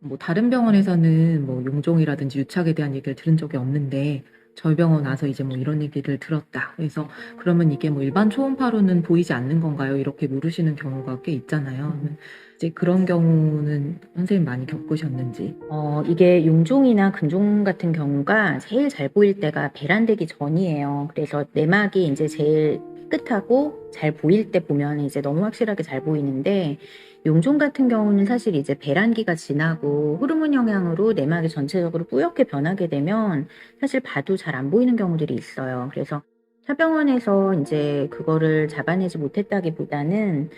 뭐 다른 병원에서는 뭐 용종이라든지 유착에 대한 얘기를 들은 적이 없는데 저희 병원 와서 이제 뭐 이런 얘기를 들었다. 그래서 그러면 이게 뭐 일반 초음파로는 보이지 않는 건가요? 이렇게 물으시는 경우가 꽤 있잖아요. 이제 그런 경우는 선생님 많이 겪으셨는지. 어, 이게 용종이나 근종 같은 경우가 제일 잘 보일 때가 배란되기 전이에요. 그래서 내막이 이제 제일 깨끗하고 잘 보일 때 보면 이제 너무 확실하게 잘 보이는데 용종 같은 경우는 사실 이제 배란기가 지나고 호르몬 영향으로 내막이 전체적으로 뿌옇게 변하게 되면 사실 봐도 잘 안 보이는 경우들이 있어요. 그래서 타병원에서 이제 그거를 잡아내지 못했다기보다는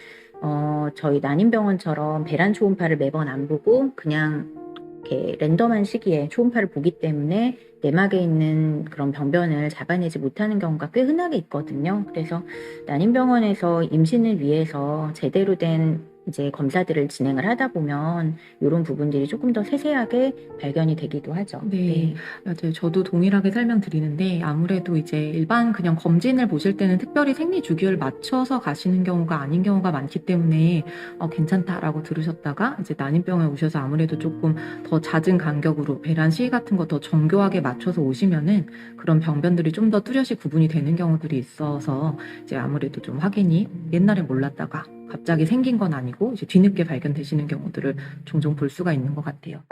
어, 저희 난임병원처럼 배란 초음파를 매번 안 보고 그냥 이렇게 랜덤한 시기에 초음파를 보기 때문에 내막에 있는 그런 병변을 잡아내지 못하는 경우가 꽤 흔하게 있거든요. 그래서 난임병원에서 임신을 위해서 제대로 된 이제 검사들을 진행을 하다 보면 이런 부분들이 조금 더 세세하게 발견이 되기도 하죠. 네. 맞아요. 저도 동일하게 설명드리는데 아무래도 이제 일반 그냥 검진을 보실 때는 특별히 생리 주기를 맞춰서 가시는 경우가 아닌 경우가 많기 때문에 어, 괜찮다라고 들으셨다가 이제 난임병에 오셔서 아무래도 조금 더 잦은 간격으로 배란 시기 같은 거 더 정교하게 맞춰서 오시면은 그런 병변들이 좀 더 뚜렷이 구분이 되는 경우들이 있어서 이제 아무래도 좀 확인이 옛날에 몰랐다가 갑자기 생긴 건 아니고 이제 뒤늦게 발견되시는 경우들을 종종 볼 수가 있는 것 같아요.